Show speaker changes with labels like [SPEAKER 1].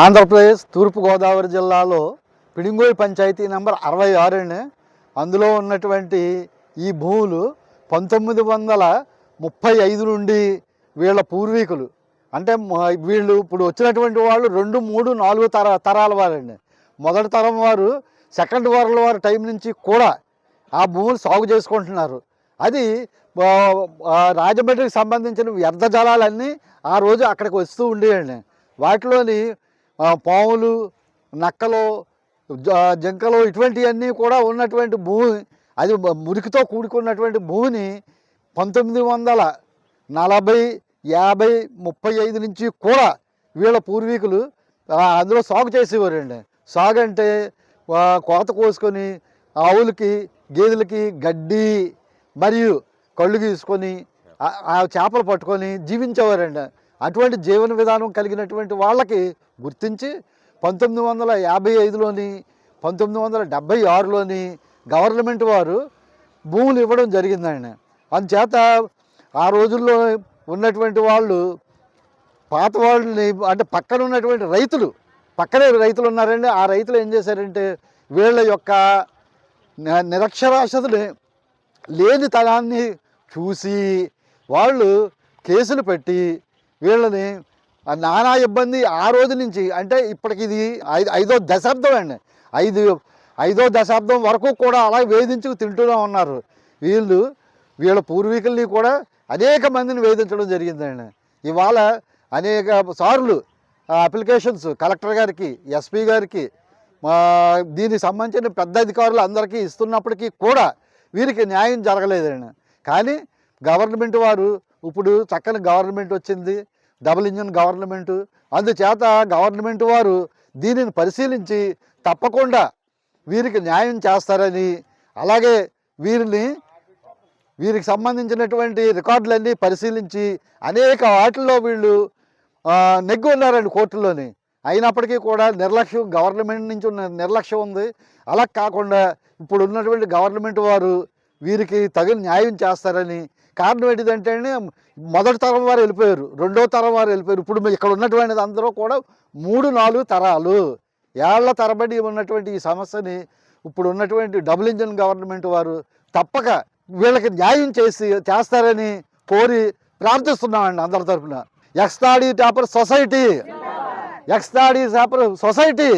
[SPEAKER 1] ఆంధ్రప్రదేశ్ తూర్పుగోదావరి జిల్లాలో పిడింగోయి పంచాయతీ నెంబర్ అరవై ఆరు అండి అందులో ఉన్నటువంటి ఈ భూములు పంతొమ్మిది వందల ముప్పై ఐదు నుండి వీళ్ళ పూర్వీకులు. అంటే వీళ్ళు ఇప్పుడు వచ్చినటువంటి వాళ్ళు రెండు మూడు నాలుగు తర తరాల వారండి. మొదటి తరం వారు సెకండ్ వరల్డ్ వారి టైం నుంచి కూడా ఆ భూములు సాగు చేసుకుంటున్నారు. అది రాజమండ్రికి సంబంధించిన వ్యర్థ జలాలన్నీ ఆ రోజు అక్కడికి వస్తూ ఉండేయండి. వాటిలోని పాములు నక్కలు జ- జింకలు ఇటువంటివన్నీ కూడా ఉన్నటువంటి భూమి అది మురికితో కూడుకున్నటువంటి భూమిని పంతొమ్మిది వందల నలభై యాభై ముప్పై ఐదు నుంచి కూడా వీళ్ళ పూర్వీకులు అందులో సాగు చేసేవారండి. సాగు అంటే కోత కోసుకొని ఆవులకి గేదెలకి గడ్డి మరియు కళ్ళు గీసుకొని ఆ చేపలు పట్టుకొని జీవించేవారండి. అటువంటి జీవన విధానం కలిగినటువంటి వాళ్ళకి గుర్తించి పంతొమ్మిది వందల యాభై ఐదులోని పంతొమ్మిది వందల డెబ్భై ఆరులోని గవర్నమెంట్ వారు భూములు ఇవ్వడం జరిగిందండి అందుచేత ఆ రోజుల్లో ఉన్నటువంటి వాళ్ళు పాత వాళ్ళని అంటే పక్కన ఉన్నటువంటి రైతులు పక్కనే రైతులు ఉన్నారండి. ఆ రైతులు ఏం చేశారంటే వీళ్ళ యొక్క నిరక్షరాస్యతని లేని తనాన్ని చూసి వాళ్ళు కేసులు పెట్టి వీళ్ళని ఆ నానా ఇబ్బంది ఆ రోజు నుంచి అంటే ఇప్పటికి ఇది ఐదు ఐదో దశాబ్దం అండి. ఐదు ఐదో దశాబ్దం వరకు కూడా అలా వేధించుకు తింటూనే ఉన్నారు. వీళ్ళు వీళ్ళ పూర్వీకుల్ని కూడా అనేక మందిని వేధించడం జరిగిందండి. ఇవాళ అనేక సార్లు అప్లికేషన్స్ కలెక్టర్ గారికి ఎస్పీ గారికి దీనికి సంబంధించిన పెద్ద అధికారులు అందరికీ ఇస్తున్నప్పటికీ కూడా వీరికి న్యాయం జరగలేదండి. కానీ గవర్నమెంట్ వారు ఇప్పుడు చక్కని గవర్నమెంట్ వచ్చింది డబుల్ ఇంజిన్ గవర్నమెంట్. అందుచేత గవర్నమెంట్ వారు దీనిని పరిశీలించి తప్పకుండా వీరికి న్యాయం చేస్తారని అలాగే వీరిని వీరికి సంబంధించినటువంటి రికార్డులన్నీ పరిశీలించి అనేక వాటిల్లో వీళ్ళు నెగ్గి ఉన్నారండి కోర్టులోని అయినప్పటికీ కూడా నిర్లక్ష్యం గవర్నమెంట్ నుంచి ఉన్న నిర్లక్ష్యం ఉంది. అలా కాకుండా ఇప్పుడు ఉన్నటువంటి గవర్నమెంట్ వారు వీరికి తగిన న్యాయం చేస్తారని కారణం ఏంటిదంటే మొదటి తరం వారు వెళ్ళిపోయారు రెండో తరం వారు వెళ్ళిపోయారు. ఇప్పుడు ఇక్కడ ఉన్నటువంటి అందరూ కూడా మూడు నాలుగు తరాలు. ఏళ్ళ తరబడి ఉన్నటువంటి ఈ సమస్యని ఇప్పుడు ఉన్నటువంటి డబుల్ ఇంజిన్ గవర్నమెంట్ వారు తప్పక వీళ్ళకి న్యాయం చేసి చేస్తారని కోరి ప్రార్థిస్తున్నామండి అందరి తరఫున exstudy topper society exstudy topper society